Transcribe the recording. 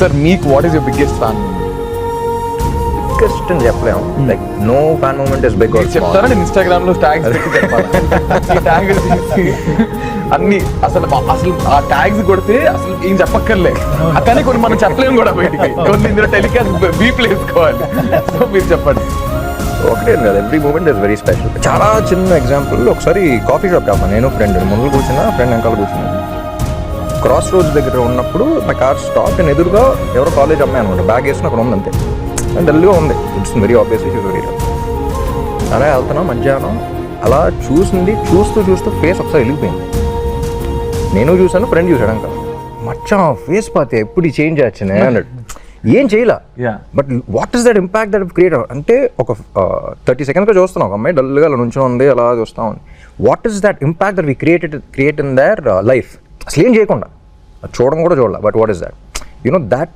Sir మీకు what is your biggest fan biggest అని చెప్పలేము. Like no fan moment is big చెప్తారా నేను ఇన్స్టాగ్రామ్లో ట్యాగ్స్ పెట్టి చెప్పాలి. అన్ని అసలు అసలు ఆ ట్యాగ్స్ కొడితే అసలు ఏం చెప్పక్కర్లే. కానీ కొన్ని మనం చెప్పలేము కూడా బయటికి. కొన్ని ఇందులో టెలికాస్ట్ బీప్ వేసుకోవాలి. సో మీరు చెప్పండి. ఒకటే కదా every moment is very special చాలా చిన్న ఎగ్జాంపుల్ ఒకసారి కాఫీ షాప్ కాపా నేను ఫ్రెండ్ ముందు కూర్చున్నా ఫ్రెండ్ వెనకాల కూర్చున్నా క్రాస్ రోడ్స్ దగ్గర ఉన్నప్పుడు నా కార్ స్టాప్ నేను ఎదురుగా ఎవరో కాలేజ్ అమ్మాయి అనమాట బ్యాగ్ వేసుకుని అక్కడ ఉంది అంతే డల్గా ఉంది. It's very obvious issues very అలా వెళ్తున్నాం మధ్యాహ్నం. అలా చూసింది చూస్తూ చూస్తూ ఫేస్ ఒకసారి వెళ్ళిపోయింది నేను చూసాను ఫ్రెండ్ చూసాడు అంక మచ్చా ఫేస్ పాతే ఎప్పుడు చేంజ్ వచ్చినాయి అన్నాడు. ఏం చేయలే. But what is that impact that create అంటే ఒక థర్టీ సెకండ్స్గా చూస్తున్నాం ఒక అమ్మాయి డల్గా అలా నుంచో ఉంది అలా చూస్తా ఉంది. What is that impact that we created create in their life అసలు ఏం చేయకుండా చూడడం కూడా చూడాలి. But what is that you know that